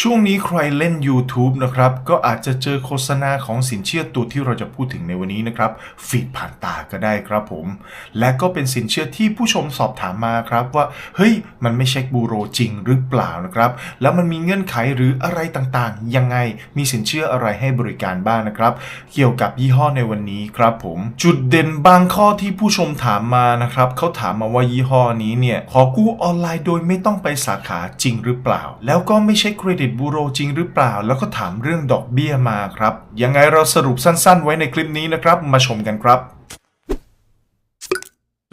ช่วงนี้ใครเล่น YouTube นะครับ ก็อาจจะเจอโฆษณาของสินเชื่อตัวที่เราจะพูดถึงในวันนี้นะครับ ฟีดผ่านตาก็ได้ครับผม และก็เป็นสินเชื่อที่ผู้ชมสอบถามมาครับว่า เฮ้ย มันไม่เช็คบูโรจริงหรือเปล่านะครับ แล้วมันมีเงื่อนไขหรืออะไรต่างๆ ยังไงมีสินเชื่ออะไรให้บริการบ้างนะครับ เกี่ยวกับยี่ห้อในวันนี้ครับผม จุดเด่นบางข้อที่ผู้ชมถามมานะครับเขาถามมาว่ายี่ห้อนี้เนี่ยขอกู้ออนไลน์โดยไม่ต้องไปสาขาจริงหรือเปล่า แล้วก็ไม่ใช่เครดิตบูโรจริงหรือเปล่า แล้วก็ถามเรื่องดอกเบี้ยมาครับ ยังไงเราสรุปสั้นๆ ไว้ในคลิปนี้นะครับ มาชมกันครับ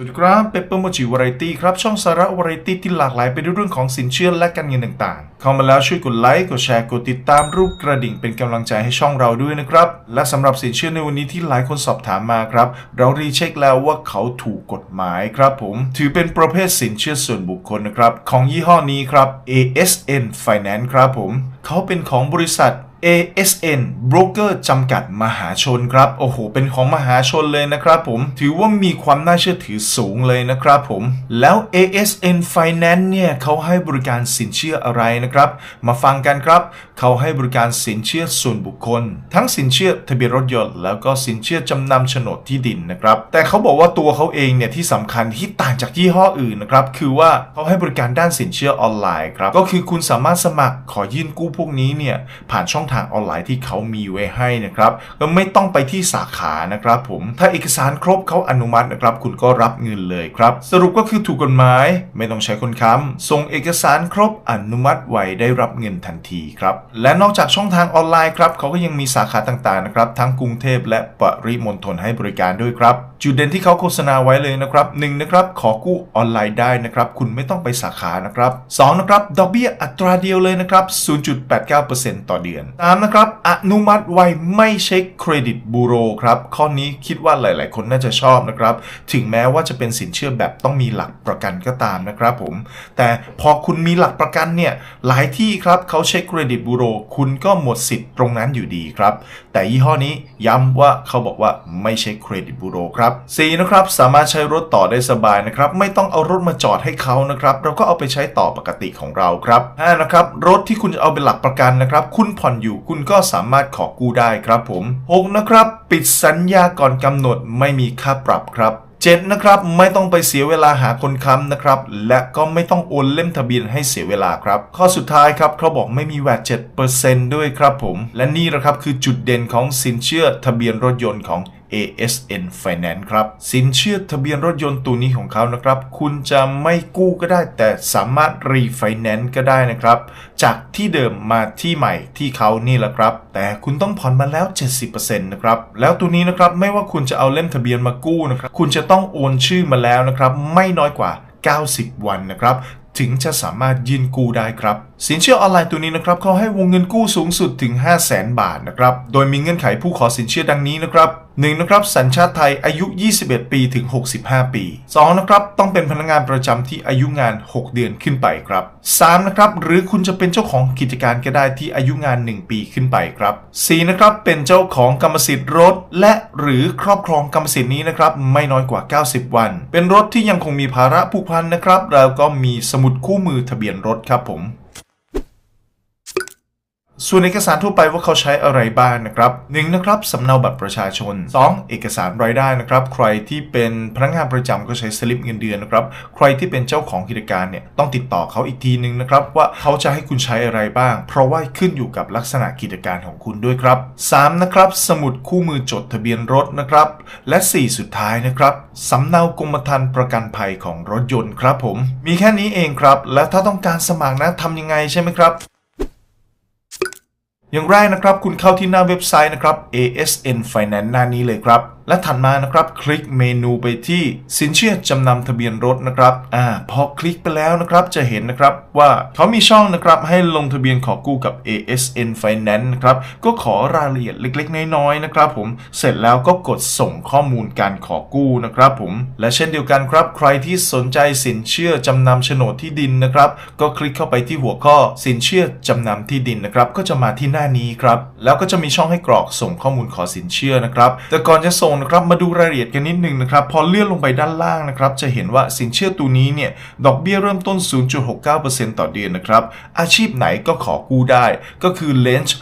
สวัสดีครับเปเปอร์โมจิวาไรตี้ครับ ช่องสาระวาไรตี้ที่หลากหลายไปด้วยเรื่องของสินเชื่อและการเงินต่างๆ เข้ามาแล้วช่วยกดไลค์ กดแชร์ กดติดตามรูปกระดิ่งเป็นกำลังใจให้ช่องเราด้วยนะครับ และสำหรับสินเชื่อในวันนี้ที่หลายคนสอบถามมาครับ เรารีเช็คแล้วว่าเขาถูกกฎหมายครับผม ถือเป็นประเภทสินเชื่อส่วนบุคคลนะครับ ของยี่ห้อนี้ครับ ASN Finance ครับผม เขาเป็นของบริษัท ASN Broker จำกัดมหาชนครับ โอ้โห เป็นของมหาชนเลยนะครับผม ถือว่ามีความน่าเชื่อถือสูงเลยนะครับผม แล้ว ASN Finance เนี่ยเขาให้บริการสินเชื่ออะไรนะครับ มาฟังกันครับ เขาให้บริการสินเชื่อส่วนบุคคล ทั้งสินเชื่อทะเบียนรถยนต์ แล้วก็สินเชื่อจำนำโฉนดที่ดินนะครับ แต่เขาบอกว่าตัวเขาเองเนี่ยที่สำคัญที่ต่างจากยี่ห้ออื่นนะครับ คือว่าเขาให้บริการด้านสินเชื่อออนไลน์ครับ ก็คือคุณสามารถสมัครขอยื่นกู้พวกนี้เนี่ยผ่านช่องทางออนไลน์ที่เขามีไว้ให้นะครับก็ไม่ต้องไปที่สาขานะครับผมถ้าเอกสารครบเขาอนุมัตินะครับคุณก็รับเงินเลยครับ สรุปก็คือถูกกฎหมายไม่ต้องใช้คนค้ำส่งเอกสารครบอนุมัติไว้ได้รับเงินทันทีครับและนอกจากช่องทางออนไลน์ครับเขาก็ยังมีสาขาต่างๆนะครับทั้งกรุงเทพและปริมณฑลให้บริการด้วยครับจุดเด่นที่เขาโฆษณาไว้เลยนะครับหนึ่งนะครับขอกู้ออนไลน์ได้นะครับคุณไม่ต้องไปสาขานะครับสองนะครับดอกเบี้ยอัตราเดียวเลยนะครับ0.89%ต่อเดือนสามนะครับอนุมัติไวไม่เช็คเครดิตบูโรครับข้อนี้คิดว่าหลาย ๆ คนน่าจะชอบนะครับ ถึงแม้ว่าจะเป็นสินเชื่อแบบต้องมีหลักประกันก็ตามนะครับผม แต่พอคุณมีหลักประกันเนี่ยหลายที่ครับเขาเช็คเครดิตบูโรคุณก็หมดสิทธิ์ตรงนั้นอยู่ดีครับ แต่ยี่ห้อนี้ย้ำว่าเขาบอกว่าไม่เช็คเครดิตบูโรครับสี่นะครับสามารถใช้รถต่อได้สบายนะครับไม่ต้องเอารถมาจอดให้เขานะครับเราก็เอาไปใช้ต่อปกติของเราครับห้านะครับรถที่คุณจะเอาเป็นหลักประกันนะครับคุณผ่อนอยู่คุณก็สามารถขอกู้ได้ครับผมหกนะครับ ปิดสัญญาก่อนกำหนดไม่มีค่าปรับครับเจ็ดนะครับไม่ต้องไปเสียเวลาหาคนค้ำนะครับ และก็ไม่ต้องโอนเล่มทะเบียนให้เสียเวลาครับ ข้อสุดท้ายครับเขาบอกไม่มีแวด7%ด้วยครับผม และนี่นะครับคือจุดเด่นของสินเชื่อทะเบียนรถยนต์ของ ASN Finance ครับ สินเชื่อทะเบียนรถยนต์ตัวนี้ของเขานะครับ คุณจะไม่กู้ก็ได้แต่สามารถรีไฟแนนซ์ก็ได้นะครับ จากที่เดิมมาที่ใหม่ที่เขานี่แหละครับ แต่คุณต้องผ่อนมาแล้ว 70%นะครับ แล้วตัวนี้นะครับไม่ว่าคุณจะเอาเล่มทะเบียนมากู้นะครับ คุณจะต้องโอนชื่อมาแล้วนะครับ ไม่น้อยกว่า 90 วันนะครับถึงจะสามารถยืนกู้ได้ครับ สินเชื่อออนไลน์ตัวนี้นะครับเขาให้วงเงินกู้สูงสุดถึง 5 0 0แสนบาทนะครับ โดยมีเงื่อนไขผู้ขอสินเชื่อดังนี้นะครับ 1 นะครับสัญชาติไทยอายุ 21 ปีถึง 65 ปี 2 นะครับต้องเป็นพนักงานประจำที่อายุงาน 6 เดือนขึ้นไปครับ 3 นะครับหรือคุณจะเป็นเจ้าของกิจการก็ได้ที่อายุงาน 1 ปีขึ้นไปครับ 4 นะครับเป็นเจ้าของกรรมสิทธิ์รถ และหรือครอบครองกรรมสิทธิ์นี้นะครับไม่น้อยกว่า 90 วัน เป็นรถที่ยังคงมีภาระผูกพันนะครับแล้วก็มีสมุดคู่มือทะเบียนรถครับผม ส่วนเอกสารทั่วไปว่าเขาใช้อะไรบ้างนะครับ1นนะครับสำเนาบัตรประชาชน 2 เอกสารรายได้นะครับ ใครที่เป็นพนักงานประจำก็ใช้สลิปเงินเดือนนะครับ ใครที่เป็นเจ้าของกิจการเนี่ยต้องติดต่อเขาอีกทีนึงนะครับ ว่าเขาจะให้คุณใช้อะไรบ้าง เพราะว่าขึ้นอยู่กับลักษณะกิจการของคุณด้วยครับ 3 นะครับสมุดคู่มือจดทะเบียนรถนะครับ และ 4 สุดท้ายนะครับสำเนากรมธรรม์ประกันภัยของรถยนต์ครับผม มีแค่นี้เองครับ และถ้าต้องการสมัครนะทำยังไงใช่ไหมครับ อย่างแรกนะครับ คุณเข้าที่หน้าเว็บไซต์นะครับ ASN Finance หน้านี้เลยครับ และถัดมานะครับ คลิกเมนูไปที่สินเชื่อจำนำทะเบียนรถนะครับอ่าพอคลิกไปแล้วนะครับจะเห็นนะครับว่าเขามีช่องนะครับให้ลงทะเบียนขอกู้กับ ASN Finance นะครับก็ขอรายละเอียดเล็กๆ น้อยๆนะครับผมเสร็จแล้วก็กดส่งข้อมูลการขอกู้นะครับผมและเช่นเดียวกันครับ ใครที่สนใจสินเชื่อจำนำโฉนดที่ดินนะครับ ก็คลิกเข้าไปที่หัวข้อสินเชื่อจำนำที่ดินนะครับก็จะมาที่หน้านี้ครับแล้วก็จะมีช่องให้กรอกส่งข้อมูลขอสินเชื่อนะครับแต่ก่อนจะส่งนะครับมาดูรายละเอียดกันนิดนึงนะครับพอเลื่อนลงไปด้านล่างนะครับจะเห็นว่าสินเชื่อตัวนี้เนี่ยดอกเบี้ยเริ่มต้น 0.69%ต่อเดือนนะครับอาชีพไหนก็ขอกู้ได้ ก็คือเลนจ์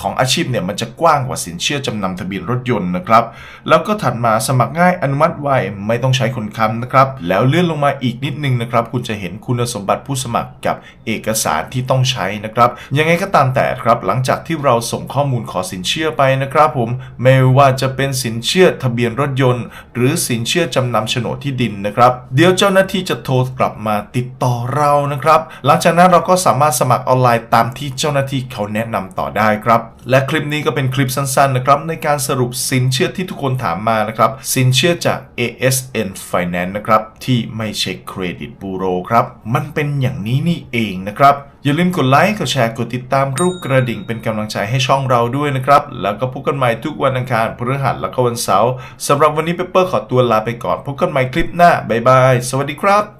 ของอาชีพเนี่ยมันจะกว้างกว่าสินเชื่อจำนำทะเบียนรถยนต์นะครับแล้วก็ถัดมาสมัครง่ายอนุมัติไวไม่ต้องใช้คนค้ำนะครับแล้วเลื่อนลงมาอีกนิดนึงนะครับคุณจะเห็นคุณสมบัติผู้สมัครกับเอกสารที่ต้องใช้นะครับยังไงก็ตามแต่ครับหลังจากที่เราส่งข้อมูลขอสินเชื่อไปนะครับผมไม่ว่าจะเป็นสินเชื่อทะเบียนรถยนต์ หรือสินเชื่อจำนำโฉนดที่ดินนะครับ เดี๋ยวเจ้าหน้าที่จะโทรกลับมาติดต่อเรานะครับ หลังจากนั้นเราก็สามารถสมัครออนไลน์ตามที่เจ้าหน้าที่เขาแนะนำต่อได้ครับ และคลิปนี้ก็เป็นคลิปสั้นๆนะครับในการสรุปสินเชื่อที่ทุกคนถามมานะครับสินเชื่อจาก ASN Finance นะครับที่ไม่ใช่เครดิตบูโรครับมันเป็นอย่างนี้นี่เองนะครับอย่าลืมกดไลค์ กดแชร์ กดติดตามรูปกระดิ่งเป็นกำลังใจให้ช่องเราด้วยนะครับ แล้วก็พบกันใหม่ทุกวันอังคารพฤหัสและก็วันเสาร์สำหรับวันนี้เปเปอร์ขอตัวลาไปก่อน พบกันใหม่คลิปหน้า บ๊ายบาย สวัสดีครับ